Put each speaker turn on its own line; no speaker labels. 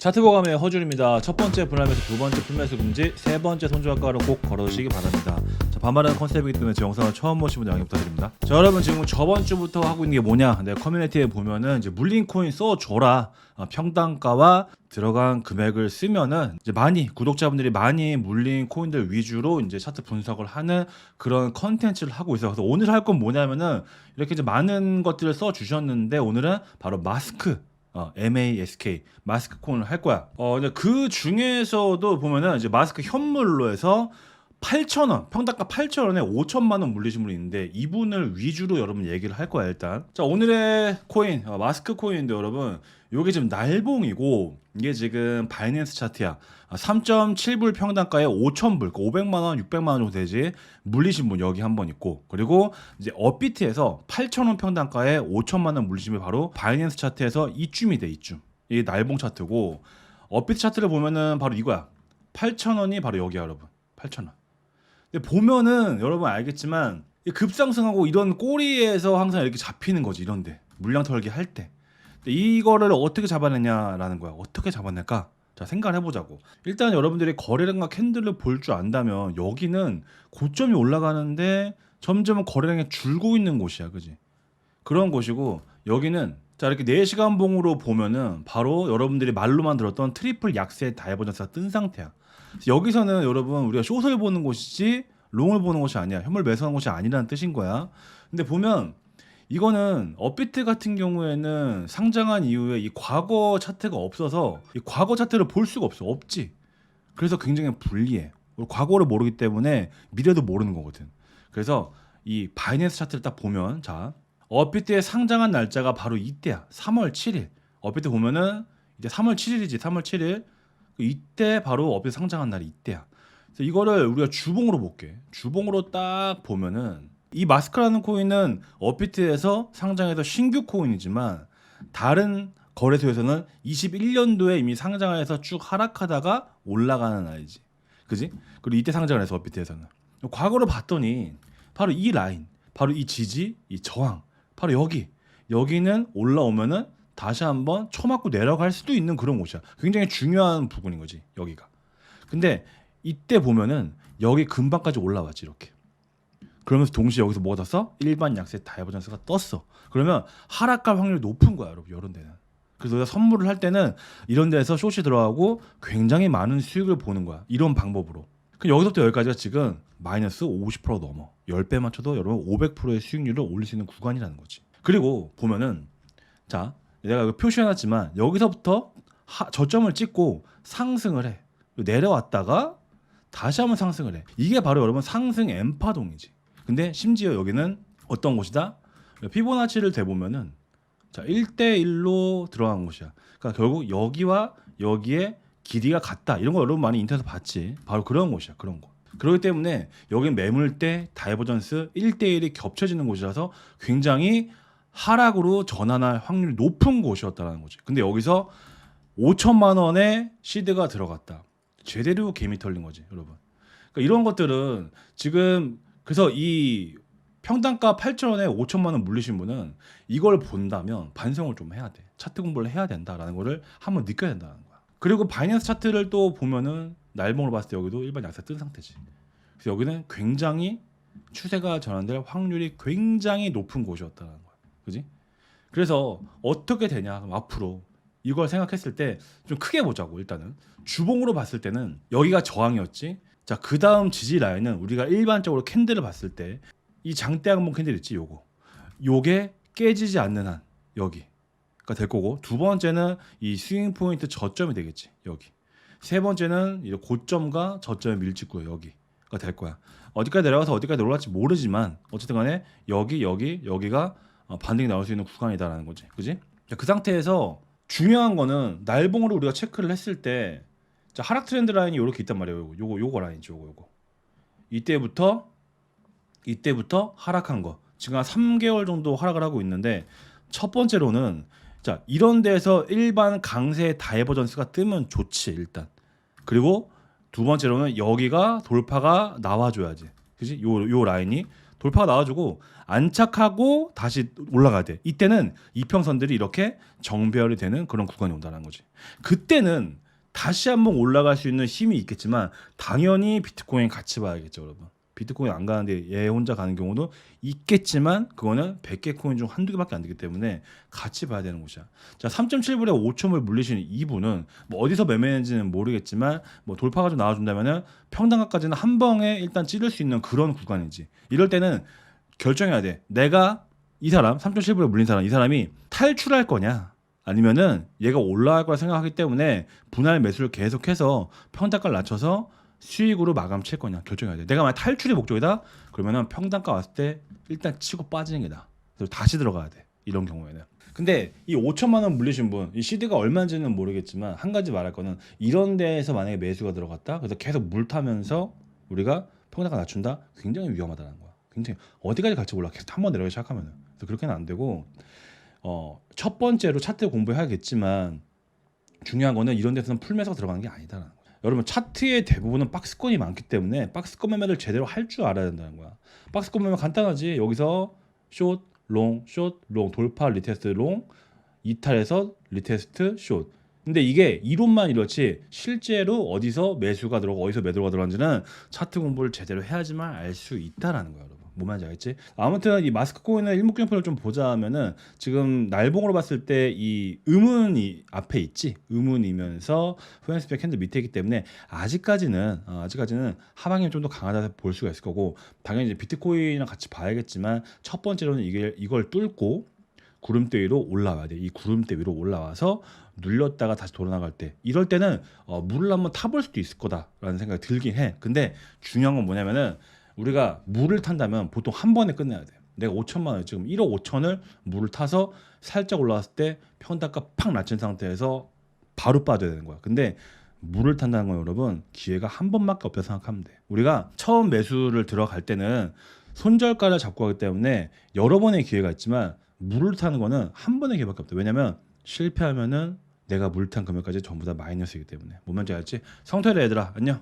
차트 보감의 허준입니다. 첫 번째 분할매수, 두 번째 풀매수 금지, 세 번째 손절가로 꼭 걸어주시기 바랍니다. 자, 반발하는 컨셉이기 때문에 제 영상을 처음 보시면 양해 부탁드립니다. 자, 여러분 지금 저번 주부터 하고 있는 게 뭐냐? 내 커뮤니티에 보면은 이제 물린 코인 써줘라. 어, 평단가와 들어간 금액을 쓰면은 이제 많이 구독자분들이 많이 물린 코인들 위주로 이제 차트 분석을 하는 그런 컨텐츠를 하고 있어요. 그래서 오늘 할 건 뭐냐면은 이렇게 이제 많은 것들을 써 주셨는데 오늘은 바로 마스크 어, MASK 마스크 콘을 할 거야. 어, 이제 그 중에서도 보면은 이제 마스크 현물로 해서 8,000원, 평당가 8,000원에 5천만 원 분이 있는데 이분을 위주로 여러분 얘기를 할 거야, 일단. 자, 오늘의 코인, 어, 마스크 코인인데 여러분, 요게 지금 날봉이고 이게 지금 바이낸스 차트야. 아, 3.7불 평당가에 5,000불, 500만 원, 600만 원 정도 되지. 물리신 분 여기 한 번 있고. 그리고 이제 업비트에서 8,000원 평당가에 5천만 원 물리신 분 바로 바이낸스 차트에서 이쯤이 돼, 이쯤. 이게 날봉 차트고 업비트 차트를 보면은 바로 이거야. 8,000원이 바로 여기야, 여러분. 8,000원. 근데 보면은 여러분 알겠지만 이 급상승하고 이런 꼬리에서 항상 이렇게 잡히는 거지 이런데 물량 털기 할 때. 이거를 어떻게 잡아내냐라는 거야. 어떻게 잡아낼까? 자 생각을 해보자고. 일단 여러분들이 거래량과 캔들을 볼 줄 안다면 여기는 고점이 올라가는데 점점 거래량이 줄고 있는 곳이야, 그지? 그런 곳이고 여기는 자 이렇게 4시간 봉으로 보면은 바로 여러분들이 말로만 들었던 트리플 약세 다이버전스가 뜬 상태야. 여기서는 여러분 우리가 숏을 보는 곳이지 롱을 보는 곳이 아니야. 현물 매수하는 곳이 아니라는 뜻인 거야. 근데 보면 이거는 업비트 같은 경우에는 상장한 이후에 이 과거 차트가 없어서 이 과거 차트를 볼 수가 없어. 없지. 그래서 굉장히 불리해. 과거를 모르기 때문에 미래도 모르는 거거든. 그래서 이 바이낸스 차트를 딱 보면 자 업비트에 상장한 날짜가 바로 이때야. 3월 7일. 업비트 보면은 이제 3월 7일이지. 3월 7일. 이때 바로 업비트 상장한 날이 이때야. 그래서 이거를 우리가 주봉으로 볼게. 주봉으로 딱 보면은 이 마스크라는 코인은 업비트에서 상장해서 신규 코인이지만 다른 거래소에서는 21년도에 이미 상장해서 쭉 하락하다가 올라가는 아이지. 그지? 그리고 이때 상장을 해서 업비트에서는 과거로 봤더니 바로 이 라인, 바로 이 지지, 이 저항, 바로 여기 여기는 올라오면은 다시 한번 쳐맞고 내려갈 수도 있는 그런 곳이야. 굉장히 중요한 부분인 거지 여기가. 근데 이때 보면은 여기 금방까지 올라왔지 이렇게. 그러면서 동시에 여기서 뭐가 떴어? 일반 약세 다이버전스가 떴어. 그러면 하락할 확률이 높은 거야, 여러분. 이런 데는. 그래서 우리가 선물을 할 때는 이런 데서 숏이 들어가고 굉장히 많은 수익을 보는 거야. 이런 방법으로. 그럼 여기서부터 여기까지가 지금 마이너스 50% 넘어. 10배 맞춰도 여러분 500%의 수익률을 올릴 수 있는 구간이라는 거지. 그리고 보면은 자, 내가 표시해놨지만 여기서부터 하- 저점을 찍고 상승을 해. 내려왔다가 다시 한번 상승을 해. 이게 바로 여러분 상승 엠파동이지. 근데 심지어 여기는 어떤 곳이다? 피보나치를 대보면은 자 1대1로 들어간 곳이야. 그러니까 결국 여기와 여기에 길이가 같다. 이런 거 여러분 많이 인터넷에서 봤지. 바로 그런 곳이야. 그런 곳. 그렇기 때문에 여긴 매물 대 다이버전스 1대1이 겹쳐지는 곳이라서 굉장히 하락으로 전환할 확률이 높은 곳이었다는 거지. 근데 여기서 5천만 원의 시드가 들어갔다. 제대로 개미 털린 거지, 여러분. 그러니까 이런 것들은 지금 그래서 이 평당가 8천 원에 5천만 원 물리신 분은 이걸 본다면 반성을 좀 해야 돼. 차트 공부를 해야 된다라는 거를 한번 느껴야 된다는 거야. 그리고 바이낸스 차트를 또 보면은 날봉으로 봤을 때 여기도 일반 약세 뜬 상태지. 그래서 여기는 굉장히 추세가 전환될 확률이 굉장히 높은 곳이었다는 거야. 그지? 그래서 어떻게 되냐 앞으로 이걸 생각했을 때 좀 크게 보자고 일단은 주봉으로 봤을 때는 여기가 저항이었지. 자, 그 다음 지지 라인은 우리가 일반적으로 캔들을 봤을 때 이 장대 항봉 캔들 있지, 요거. 요게 깨지지 않는 한 여기가 될 거고 두 번째는 이 스윙 포인트 저점이 되겠지, 여기. 세 번째는 이 고점과 저점의 밀집구 여기가 될 거야. 어디까지 내려가서 어디까지 올라갈지 모르지만 어쨌든 간에 여기 여기 여기가 어, 반등이 나올 수 있는 구간이다라는 거지. 그지? 자, 그 상태에서 중요한 거는 날봉으로 우리가 체크를 했을 때 자, 하락 트렌드 라인이 이렇게 있단 말이에요. 요거 요거, 요거 라인이죠. 요거 요거. 이때부터 이때부터 하락한 거. 지금 한 3개월 정도 하락을 하고 있는데 첫 번째로는 자, 이런 데서 일반 강세 다이버전스가 뜨면 좋지, 일단. 그리고 두 번째로는 여기가 돌파가 나와 줘야지. 그지? 요 요 라인이 돌파가 나와주고 안착하고 다시 올라가야 돼. 이때는 이평선들이 이렇게 정배열이 되는 그런 구간이 온다는 거지. 그때는 다시 한번 올라갈 수 있는 힘이 있겠지만 당연히 비트코인 같이 봐야겠죠, 여러분. 비트코인 안 가는데 얘 혼자 가는 경우도 있겠지만 그거는 100개 코인 중 한두 개밖에 안 되기 때문에 같이 봐야 되는 곳이야. 자, 3.7불에 5천을 물리시는 이분은 뭐 어디서 매매했는지는 모르겠지만 뭐 돌파가 좀 나와준다면은 평단가까지는 한 방에 일단 찌를 수 있는 그런 구간이지. 이럴 때는 결정해야 돼. 내가 이 사람 3.7불에 물린 사람 이 사람이 탈출할 거냐 아니면은 얘가 올라갈 거라 생각하기 때문에 분할 매수를 계속해서 평단가를 낮춰서 수익으로 마감 칠 거냐 결정해야 돼. 내가 만약 탈출이 목적이다 그러면은 평단가 왔을 때 일단 치고 빠지는 게 나아. 그래서 다시 들어가야 돼. 이런 경우에는. 근데 이 5천만 원 물리신 분, 이 CD가 얼마인지는 모르겠지만 한 가지 말할 거는 이런 데에서 만약에 매수가 들어갔다. 그래서 계속 물 타면서 우리가 평단가 낮춘다. 굉장히 위험하다는 거야. 굉장히 어디까지 갈지 몰라. 계속 한 번 내려가기 시작하면은. 그래서 그렇게는 안 되고 어, 첫 번째로 차트 공부해야겠지만 중요한 거는 이런 데서는 풀매수가 들어가는 게 아니다라는 거야. 여러분 차트의 대부분은 박스권이 많기 때문에 박스권 매매를 제대로 할 줄 알아야 된다는 거야. 박스권 매매 간단하지. 여기서 숏, 롱, 숏, 롱, 돌파, 리테스트, 롱, 이탈해서 리테스트, 숏. 근데 이게 이론만 이렇지 실제로 어디서 매수가 들어가고 어디서 매도가 들어가는지는 차트 공부를 제대로 해야지만 알 수 있다라는 거야, 여러분. 뭔 말인지 알겠지? 아무튼 이 마스크 코인의 일목균표를 좀 보자면은 지금 날봉으로 봤을 때 이 음운이 앞에 있지 음운이면서 후엔스펙 캔들 밑에 있기 때문에 아직까지는 어, 아직까지는 하방이 좀 더 강하다 볼 수가 있을 거고 당연히 이제 비트코인이랑 같이 봐야겠지만 첫 번째로는 이게 이걸 뚫고 구름대 위로 올라와야 돼. 이 구름대 위로 올라와서 눌렸다가 다시 돌아나갈 때 이럴 때는 어, 물을 한번 타볼 수도 있을 거다라는 생각이 들긴 해. 근데 중요한 건 뭐냐면은 우리가 물을 탄다면 보통 한 번에 끝내야 돼. 내가 5천만 원 지금 1억 5천을 물을 타서 살짝 올라왔을 때 평단가 팍 낮춘 상태에서 바로 빠져야 되는 거야. 근데 물을 탄다는 건 여러분 기회가 한 번밖에 없다 생각하면 돼. 우리가 처음 매수를 들어갈 때는 손절가를 잡고 하기 때문에 여러 번의 기회가 있지만 물을 타는 거는 한 번의 기회밖에 없다. 왜냐면 실패하면은 내가 물탄 금액까지 전부 다 마이너스이기 때문에. 뭔 말인지 알지? 성태래 얘들아 안녕.